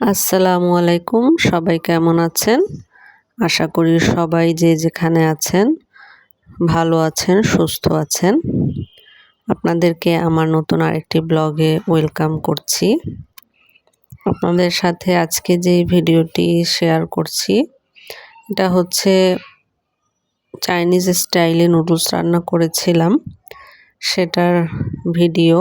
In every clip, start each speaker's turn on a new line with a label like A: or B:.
A: আসসালামু আলাইকুম, সবাই কেমন আছেন? আশা করি সবাই যে যেখানে আছেন, ভালো আছেন, সুস্থ আছেন। আপনাদেরকে আমার নতুন আরেকটি ব্লগে ওয়েলকাম করছি। আপনাদের সাথে আজকে যে ভিডিওটি শেয়ার করছি, এটা হচ্ছে চাইনিজ স্টাইলে নুডলস রান্না করেছিলাম। সেটার ভিডিও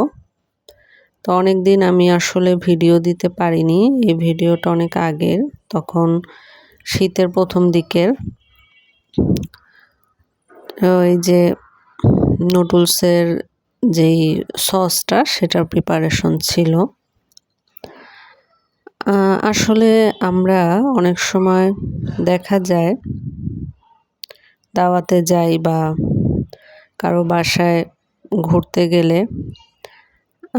A: তো অনেক দিন আমি আসলে ভিডিও দিতে পারিনি। এই ভিডিওটা অনেক আগের। তখন শীতের প্রথম দিকের। ওই যে নুডলসের যেই সসটা, সেটার প্রিপারেশন ছিল। আসলে আমরা অনেক সময় দেখা যায়, দাওয়াতে যাই বা কারও বাসায় ঘুরতে গেলে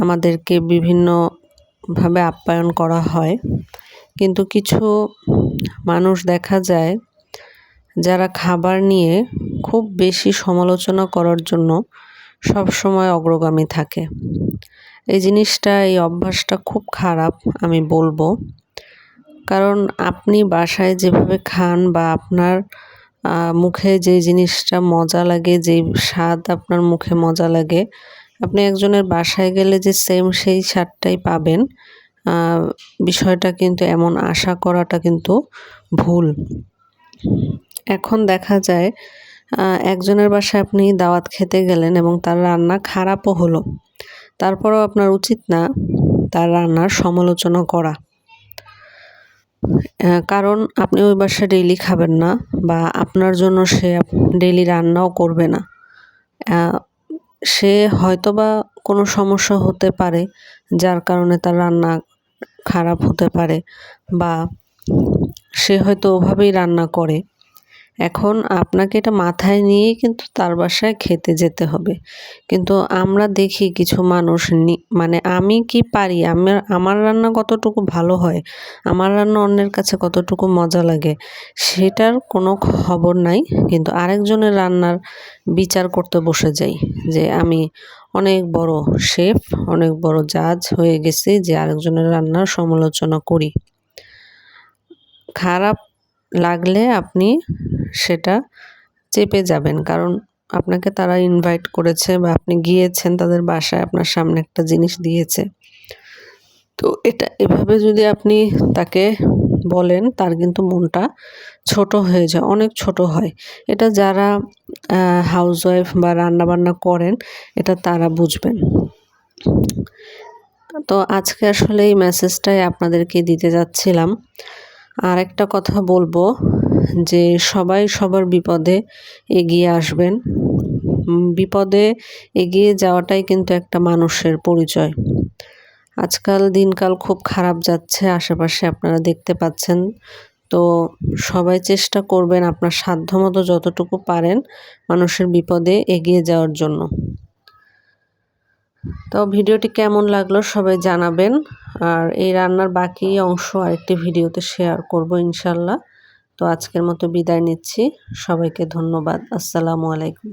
A: আমাদেরকে বিভিন্নভাবে আপ্যায়ন করা হয়। কিন্তু কিছু মানুষ দেখা যায় যারা খাবার নিয়ে খুব বেশি সমালোচনা করার জন্য সব সময় অগ্রগামী থাকে। এই জিনিসটা, এই অভ্যাসটা খুব খারাপ, আমি বলব। কারণ আপনি বাসায় যেভাবে খান বা আপনার মুখে যে জিনিসটা মজা লাগে যেই স্বাদ আপনার মুখে মজা লাগে আপনি একজনের বাসায় গেলে যে সেম সেই স্বাদটাই পাবেন। বিষয়টা কিন্তু এমন আশা করাটা কিন্তু ভুল। এখন দেখা যায় একজনের বাসায় আপনি দাওয়াত খেতে গেলেন এবং তার রান্না খারাপও হলো। তারপরেও আপনার উচিত না তার রান্নার সমালোচনা করা। কারণ আপনি ওই বাসায় ডেইলি খাবেন না বা আপনার জন্য সে ডেইলি রান্নাও করবে না। সে হয়তোবা কোনো সমস্যা হতে পারে, যার কারণে তার রান্না খারাপ হতে পারে বা সে হয়তো ওভাবেই রান্না করে। এখন আপনাকে এটা মাথায় নিয়েই কিন্তু তার বাসায় খেতে যেতে হবে। কিন্তু আমরা দেখি কিছু মানুষ মানে আমি কি পারি? আমার আমার রান্না কতটুকু ভালো হয়? আমার রান্না অন্যের কাছে কতটুকু মজা লাগে? সেটার কোনো খবর নাই। কিন্তু আরেকজনের রান্নার বিচার করতে বসে যাই যে আমি অনেক বড় শেফ, অনেক বড় জাজ হয়ে গেছি যে আরেকজনের রান্নার সমালোচনা করি। খারাপ লাগলে আপনি সেটা চেপে যাবেন। কারণ আপনাকে তারা ইনভাইট করেছে বা আপনি গিয়েছেন তাদের বাসায়, আপনার সামনে একটা জিনিস দিয়েছে। তো এটা এভাবে যদি আপনি তাকে বলেন, তার কিন্তু মনটা ছোট হয়ে যায়, অনেক ছোট হয়। এটা যারা হাউসওয়াইফ বা রান্নাবান্না করেন, এটা তারা বুঝবেন। তো আজকে আসলে এই মেসেজটাই আপনাদেরকে দিতে যাচ্ছিলাম। আর একটা কথা বলব যে সবাই সবার বিপদে এগিয়ে আসবেন। বিপদে এগিয়ে যাওয়াটাই কিন্তু একটা মানুষের পরিচয়। আজকাল দিনকাল খুব খারাপ যাচ্ছে, আশেপাশে আপনারা দেখতে পাচ্ছেন। তো সবাই চেষ্টা করবেন আপনার সাধ্যমতো যতটুকু পারেন মানুষের বিপদে এগিয়ে যাওয়ার জন্য। তো ভিডিওটি কেমন লাগল সবাই জানাবেন। আর এই রান্নার বাকি অংশ আরেকটি ভিডিওতে শেয়ার করব ইনশাল্লাহ। তো আজকের মতো বিদায় নিচ্ছি। সবাইকে ধন্যবাদ। আসসালামু আলাইকুম।